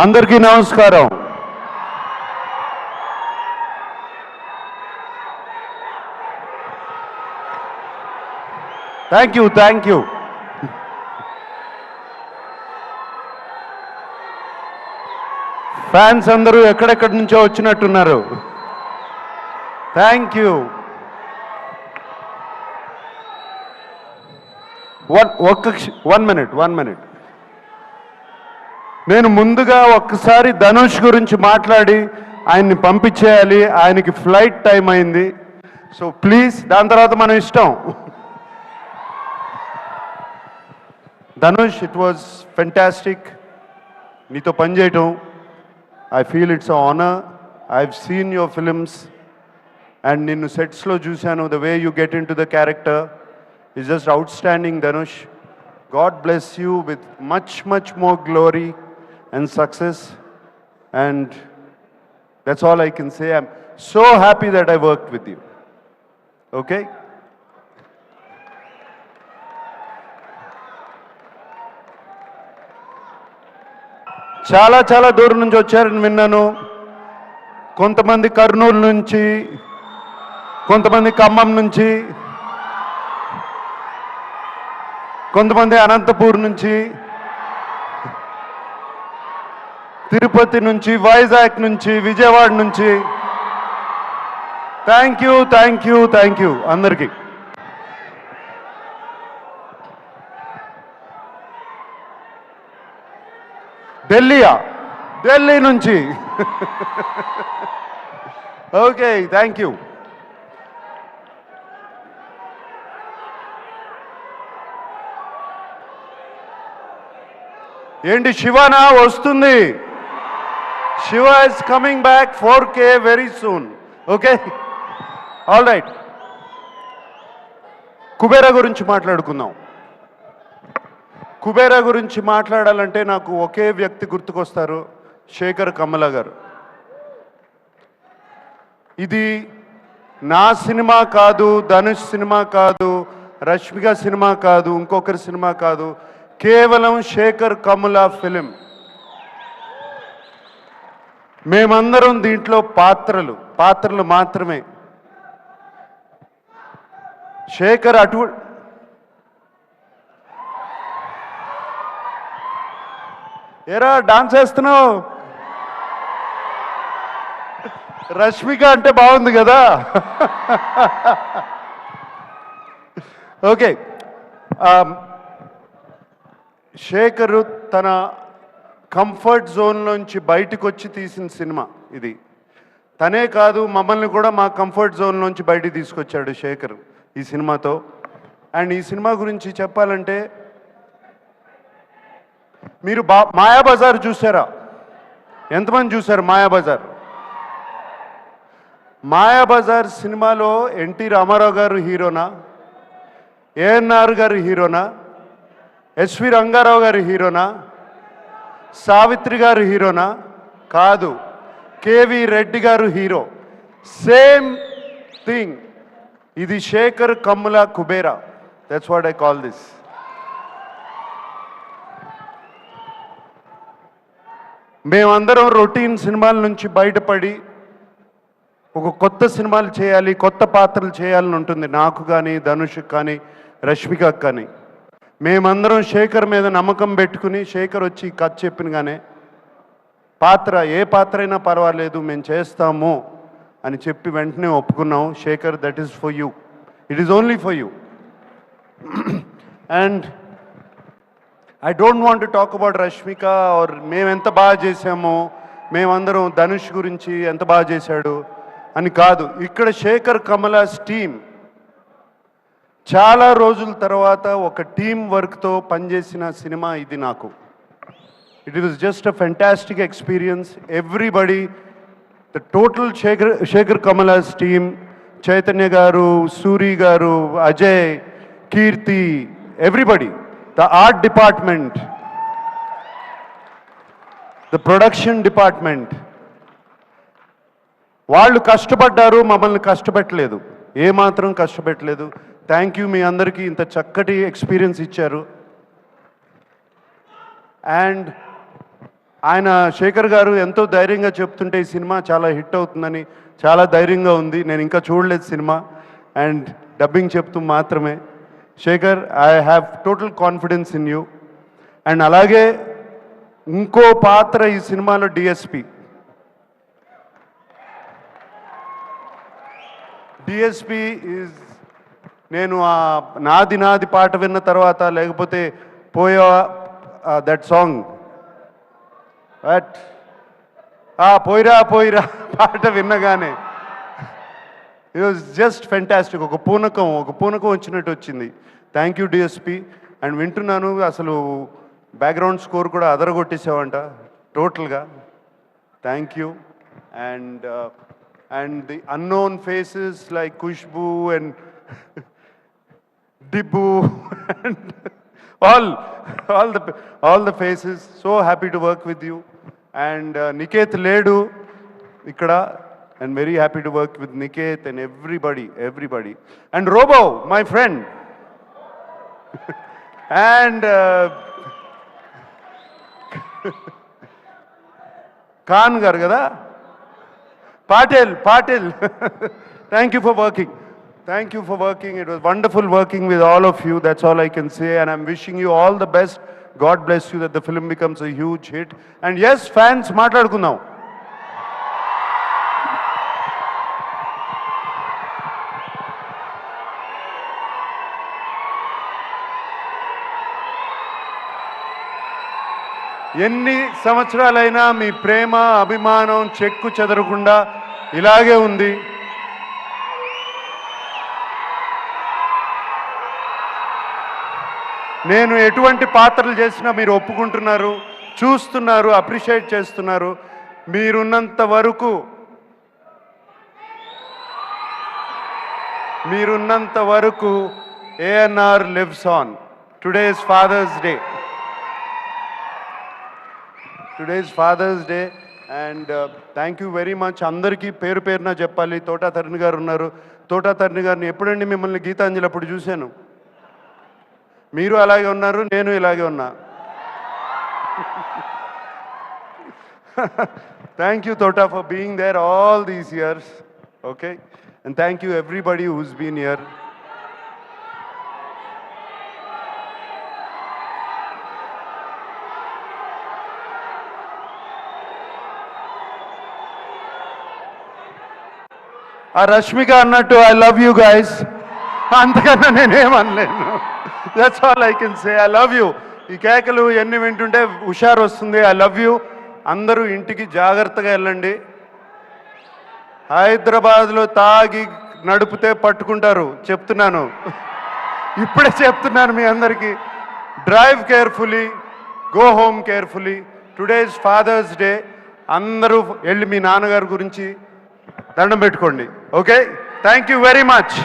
అందరికీ నమస్కారం. Thank you thank you fans అందరూ ఎక్కడెక్కడి నుంచో వచ్చినట్టున్నారు. థ్యాంక్ యూ వన్ ఒక్క వన్ మినిట్ వన్ మినిట్ నేను ముందుగా ఒక్కసారి ధనుష్ గురించి మాట్లాడి ఆయన్ని పంపించేయాలి. ఆయనకి ఫ్లైట్ టైం అయింది. సో ప్లీజ్ దాని తర్వాత మనం ఇష్టం. ధనుష్ ఇట్ వాజ్ ఫెంటాస్టిక్ నీతో పనిచేయటం I feel it's honour I have seen your films and నిన్ను సెట్స్లో చూశాను. The way you get into the character is just outstanding Dhanush. God bless you with much much more glory and success. And that's all I can say. I'm so happy that I worked with you. Okay? చాలా చాలా దూరం నుంచి వచ్చారని విన్నాను కొంతమంది కర్నూలు నుంచి కొంతమంది ఖమ్మం నుంచి కొంతమంది అనంతపూర్ నుంచి తిరుపతి నుంచి వైజాగ్ నుంచి విజయవాడ నుంచి. Thank you thank you thank you అందరికీ. ఢిల్లీయా? ఢిల్లీ నుంచి. ఓకే థ్యాంక్ యూ ఏంటి శివనా వస్తుంది? Shiva is coming back for K very soon okay all right Kubera గురించి మాట్లాడుకుందాం కుబేరా గురించి మాట్లాడాలంటే నాకు ఒకే వ్యక్తి గుర్తుకొస్తారు శేఖర్ కమల గారు ఇది నా సినిమా కాదు ధనుష్ సినిమా కాదు రష్మిక సినిమా కాదు ఇంకొకరి సినిమా కాదు కేవలం శేఖర్ కమల ఫిలిం మేమందరం దీంట్లో పాత్రలు పాత్రలు మాత్రమే. శేఖర్ అటు ఏరా డాన్స్ వేస్తున్నావు? రష్మిక అంటే బాగుంది కదా? ఓకే. శేఖరు తన కంఫర్ట్ జోన్లోంచి బయటకు వచ్చి తీసిన సినిమా ఇది. తనే కాదు మమ్మల్ని కూడా మా కంఫర్ట్ జోన్లోంచి బయటికి తీసుకొచ్చాడు శేఖర్ ఈ సినిమాతో. అండ్ ఈ సినిమా గురించి చెప్పాలంటే మీరు బా మాయాబజార్ చూసారా? ఎంతమంది చూశారు మాయాబజార్? మాయాబజార్ సినిమాలో ఎన్టీ రామారావు గారు హీరోనా? ఏఎన్ఆర్ గారు హీరోనా? ఎస్వి రంగారావు గారు హీరోనా? సావిత్రి గారు హీరోనా? కాదు. కేవి రెడ్డి గారు హీరో. Same thing. ఇది Shekhar Kammula Kubera. That's what I call this మేమందరం రొటీన్ సినిమాల నుంచి బయటపడి ఒక కొత్త సినిమాలు చేయాలి కొత్త పాత్రలు చేయాలని ఉంటుంది. నాకు కానీ ధనుష్కి కానీ రష్మికకు కానీ. మేమందరం శేఖర్ మీద నమ్మకం పెట్టుకుని శేఖర్ వచ్చి ఈ కథ చెప్పినగానే పాత్ర ఏ పాత్ర అయినా పర్వాలేదు మేము చేస్తాము అని చెప్పి వెంటనే ఒప్పుకున్నాం Shekhar that is for you it is only for you and I don't want talk about Rashmika or మేము ఎంత బాగా చేసామో మేమందరం ధనుష్ గురించి ఎంత బాగా చేశాడు అని కాదు. ఇక్కడ శేఖర్ కమలాస్ టీమ్ చాలా రోజుల తర్వాత ఒక టీం వర్క్తో పనిచేసిన సినిమా ఇది నాకు. It is just a fantastic experience everybody the total Shekhar Shekhar Kammula's team Chaitanya garu Suri garu Ajay Keerthi everybody the art department the production department వాళ్ళు కష్టపడ్డారు మమ్మల్ని కష్టపెట్టలేదు. ఏమాత్రం కష్టపెట్టలేదు. థ్యాంక్ యూ మీ అందరికీ ఇంత చక్కటి ఎక్స్పీరియన్స్ ఇచ్చారు. అండ్ ఆయన శేఖర్ గారు ఎంతో ధైర్యంగా చెప్తుంటే ఈ సినిమా చాలా హిట్ అవుతుందని చాలా ధైర్యంగా ఉంది. నేను ఇంకా చూడలేదు సినిమా. అండ్ డబ్బింగ్ చెప్తూ మాత్రమే. Shekhar I have total confidence in you and అలాగే ఇంకో పాత్ర ఈ సినిమాలో డిఎస్పి డిఎస్పి ఈజ్ నేను ఆ నాది నాది పాట విన్న తర్వాత లేకపోతే పోయా దట్ సాంగ్ బట్ ఆ పోయిరా పోయిరా పాట విన్నగానే. ఇట్ వాజ్ జస్ట్ ఫెంటాస్టిక్ ఒక పూనకం ఒక పూనకం వచ్చినట్టు వచ్చింది. థ్యాంక్ యూ డిఎస్పి అండ్ వింటున్నాను అసలు బ్యాక్గ్రౌండ్ స్కోర్ కూడా అదరగొట్టేసావంట టోటల్గా thank you and and the unknown faces like Khushbu and Dibbu and all, all the, all the faces. So happy to work with you. And uh, Niket Ledu, ikkada, and very happy to work with Niket and everybody, everybody. And Robo, my friend. and uh, Khan garu కదా Patel, Patel. Thank you for working Thank you for working. It was wonderful working with all of you. That's all I can say. And I'm wishing you all the best. God bless you that the film becomes a huge hit. And yes, fans, మాట్లాడుకుందాం ఎన్ని సంవత్సరాలైనా మీ ప్రేమ అభిమానం చెక్కు చెదరకుండా ఇలాగే ఉంది నేను ఎటువంటి పాత్రలు చేసినా మీరు ఒప్పుకుంటున్నారు చూస్తున్నారు అప్రిషియేట్ చేస్తున్నారు. మీరున్నంత వరకు మీరున్నంత వరకు ANR lives on today's father's day today's father's day and thank you very much అందరికీ పేరు పేరున చెప్పాలి. తోటా తరుణ్ గారు ఉన్నారు. తోటా తరుణ్ గారిని ఎప్పుడండి మిమ్మల్ని గీతాంజలి అప్పుడు చూశాను? మీరు అలాగే ఉన్నారు నేను ఇలాగే ఉన్నా. Thank you Thota for being there all these years okay and thank you everybody who's been here ఆ రష్మిక అన్నట్టు ఐ లవ్ యూ గైస్ అంతకన్నా నేనేమనలేను that's all I can say I love you ఈ కేకలు ఎన్ని వింటుంటే హుషారు వస్తుంది. ఐ లవ్ యూ అందరూ ఇంటికి జాగ్రత్తగా వెళ్ళండి. హైదరాబాద్లో తాగి నడిపితే పట్టుకుంటారు. చెప్తున్నాను. ఇప్పుడే చెప్తున్నాను మీ అందరికీ. Drive carefully go home carefully today's father's day అందరూ వెళ్ళి మీ నాన్నగారి గురించి దండం పెట్టుకోండి. Okay thank you very much